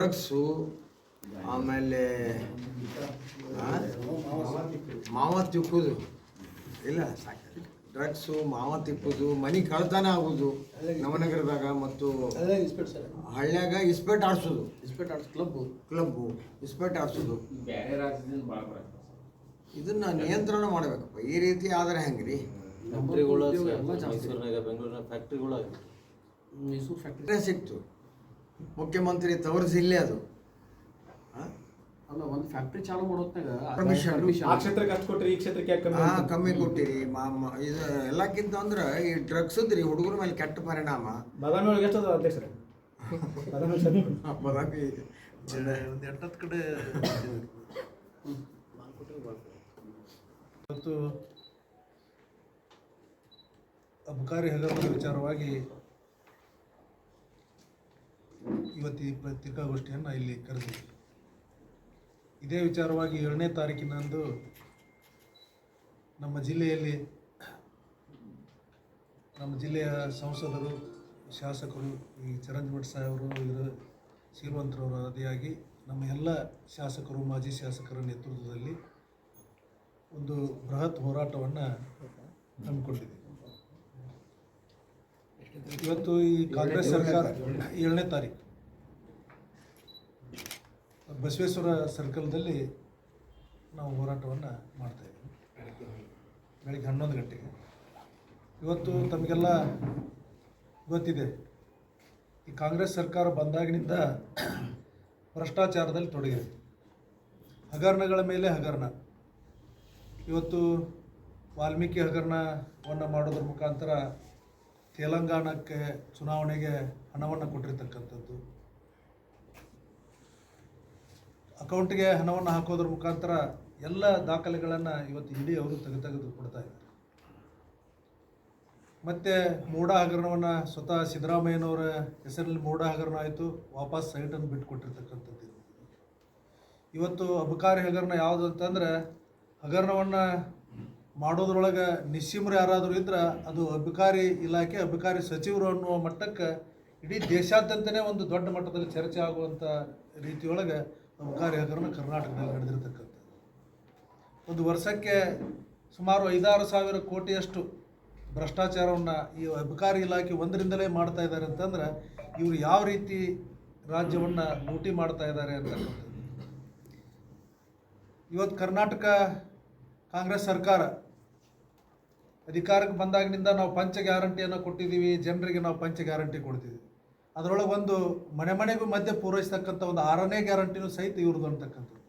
Drugs ಆಮೇಲೆ? ಮಾವ ತಿಪ್ಪುದು ಇಲ್ಲ ಸಾಕು ಡ್ರಗ್ಸು ಮಾವ ತಿಪ್ಪುದು ಮನೆ ಕಳ್ತನ ಆಗುದು ನವನಗರದಾಗ ಮತ್ತು ಅದೇ ಇನ್ಸ್ಪೆಕ್ಟರ್ ಸರ್. ಹಳ್ಳ್ಯಾಗ ಇಸ್ಪೇಟ್ ಆಡ್ಸೋದು. ಇನ್ಸ್ಪೆಕ್ಟರ್ ಆಡ್ಸ್ ಕ್ಲಬ್. ಕ್ಲಬ್ ಇಸ್ಪೇಟ್ ಆಡ್ಸೋದು. ಬೇರೆ ರಾಜ್ಯದಿಂದ ಭಾಳ ಇದನ್ನ ನಿಯಂತ್ರಣ ಮಾಡಬೇಕಪ್ಪ. ಈ ರೀತಿ ಆದರೆ ಹೆಂಗ್ರಿ? ರೀ ಫ್ಯಾಕ್ಟ್ರಿಗಳು ಸಿಕ್ತು. ಮುಖ್ಯಮಂತ್ರಿ ತವರು ಜಿಲ್ಲೆ ಅದು ಆ? ಅಲ್ಲ ಒಂದು ಫ್ಯಾಕ್ಟ್ರಿ ಚಾಲು ಮಾಡೋತ್ನಾಗ. ಆ ಕ್ಷೇತ್ರಕ್ಕೆ ಅಷ್ಟು ಕೊಟ್ರಿ ಈ ಕ್ಷೇತ್ರಕ್ಕೆ ಯಾಕೆ ಕಮ್ಮಿ ಹಾ? ಕಮ್ಮಿ ಕೊಟ್ಟಿರಿ ಮಾ ಇದು ಎಲ್ಲಕ್ಕಿಂತ ಅಂದ್ರೆ ಈ ಡ್ರಗ್ಸದ್ರಿ ಹುಡುಗರ ಮೇಲೆ ಕೆಟ್ಟ ಪರಿಣಾಮ ಬಾದಾಮಿ ಒಳಗೆ ಎಷ್ಟು ಅದ ಅಧ್ಯಕ್ಷರೇ ಬಾದಾಮಿ ಬದಾಮಿ ಒಂದು ಎಂಟತ್ತು ಕಡೆ ಇವತ್ತು ಅಬಕಾರಿ ಹಗರಣದ ವಿಚಾರವಾಗಿ ಇವತ್ತು ಈ ಪತ್ರಿಕಾಗೋಷ್ಠಿಯನ್ನು ಇಲ್ಲಿ ಕರೆದಿದ್ವಿ. ಇದೇ ವಿಚಾರವಾಗಿ ಏಳನೇ ತಾರೀಕಿನಂದು ನಮ್ಮ ಜಿಲ್ಲೆಯಲ್ಲಿ ನಮ್ಮ ಜಿಲ್ಲೆಯ ಸಂಸದರು ಶಾಸಕರು ಈ ಚರಂಜಮಠ ಸಾಹೇಬರು ಇವರು ಶ್ರೀಮಂತರವರು ಆದಿಯಾಗಿ ನಮ್ಮ ಎಲ್ಲ ಶಾಸಕರು ಮಾಜಿ ಶಾಸಕರ ನೇತೃತ್ವದಲ್ಲಿ ಒಂದು ಬೃಹತ್ ಹೋರಾಟವನ್ನು ಹಮ್ಮಿಕೊಂಡಿದೆ ಇವತ್ತು ಈ ಕಾಂಗ್ರೆಸ್ ಸರ್ಕಾರ ಏಳನೇ ತಾರೀಕು. ಬಸವೇಶ್ವರ ಸರ್ಕಲ್ದಲ್ಲಿ ನಾವು ಹೋರಾಟವನ್ನು ಮಾಡ್ತಾ ಇದ್ದೀವಿ. ಬೆಳಗ್ಗೆ ಹನ್ನೊಂದು ಗಂಟೆಗೆ. ಇವತ್ತು ತಮಗೆಲ್ಲ ಗೊತ್ತಿದೆ, ಈ ಕಾಂಗ್ರೆಸ್ ಸರ್ಕಾರ ಬಂದಾಗಿನಿಂದ ಭ್ರಷ್ಟಾಚಾರದಲ್ಲಿ ತೊಡಗಿದೆ. ಹಗರಣಗಳ ಮೇಲೆ ಹಗರಣ. ಇವತ್ತು ವಾಲ್ಮೀಕಿ ಹಗರಣವನ್ನು ಮಾಡೋದ್ರ ಮುಖಾಂತರ ತೆಲಂಗಾಣಕ್ಕೆ ಚುನಾವಣೆಗೆ ಹಣವನ್ನು ಕೊಟ್ಟಿರ್ತಕ್ಕಂಥದ್ದು. ಅಕೌಂಟ್ಗೆ ಹಣವನ್ನು ಹಾಕೋದ್ರ ಮುಖಾಂತರ ಎಲ್ಲ ದಾಖಲೆಗಳನ್ನು ಇವತ್ತು ಇಡೀ ಅವರು ತೆಗೆದು ತೆಗೆದು ಕೊಡ್ತಾ ಇದ್ದಾರೆ. ಮತ್ತು ಮೂಡ ಹಗರಣವನ್ನು ಸ್ವತಃ ಸಿದ್ದರಾಮಯ್ಯನವರ ಹೆಸರಲ್ಲಿ ಮೂಡ ಹಗರಣ ಆಯಿತು, ವಾಪಸ್ ಸೈಟನ್ನು ಬಿಟ್ಟುಕೊಟ್ಟಿರ್ತಕ್ಕಂಥದ್ದು ಇವತ್ತು ಅಬಕಾರಿ ಹಗರಣ ಯಾವುದು ಅಂತಂದ್ರೆ, ಹಗರಣವನ್ನು ಮಾಡೋದ್ರೊಳಗೆ ನಿಸ್ಸೀಮರು ಯಾರಾದರೂ ಇದ್ರೆ ಅದು ಅಬಕಾರಿ ಇಲಾಖೆ, ಅಬಕಾರಿ ಸಚಿವರು ಅನ್ನುವ ಮಟ್ಟಕ್ಕೆ ಇಡೀ ದೇಶಾದ್ಯಂತನೇ ಒಂದು ದೊಡ್ಡ ಮಟ್ಟದಲ್ಲಿ ಚರ್ಚೆ ಆಗುವಂಥ ರೀತಿಯೊಳಗೆ ಅಬಕಾರಿ ಹಗರಣ ಕರ್ನಾಟಕದಲ್ಲಿ ನಡೆದಿರ್ತಕ್ಕಂಥದ್ದು. ಒಂದು ವರ್ಷಕ್ಕೆ ಸುಮಾರು ಐದಾರು ಸಾವಿರ ಕೋಟಿಯಷ್ಟು ಭ್ರಷ್ಟಾಚಾರವನ್ನು ಈ ಅಬಕಾರಿ ಇಲಾಖೆ ಒಂದರಿಂದಲೇ ಮಾಡ್ತಾ ಇದ್ದಾರೆ ಅಂತಂದ್ರೆ ಇವರು ಯಾವ ರೀತಿ ರಾಜ್ಯವನ್ನು ಲೂಟಿ ಮಾಡ್ತಾ ಇದ್ದಾರೆ ಅಂತಕ್ಕಂಥದ್ದು. ಇವತ್ತು ಕರ್ನಾಟಕ ಕಾಂಗ್ರೆಸ್ ಸರ್ಕಾರ ಅಧಿಕಾರಕ್ಕೆ ಬಂದಾಗಿನಿಂದ ನಾವು ಪಂಚ ಗ್ಯಾರಂಟಿಯನ್ನು ಕೊಟ್ಟಿದ್ದೀವಿ, ಜನರಿಗೆ ನಾವು ಪಂಚ ಗ್ಯಾರಂಟಿ ಕೊಡ್ತೀವಿ ಅದರೊಳಗೆ ಒಂದು ಮನೆ ಮನೆಗೂ ಮಧ್ಯೆ ಪೂರೈಸ್ತಕ್ಕಂಥ ಒಂದು ಆರನೇ ಗ್ಯಾರಂಟಿನೂ ಸಹಿತ ಇವ್ರದ್ದು ಅಂತಕ್ಕಂಥದ್ದು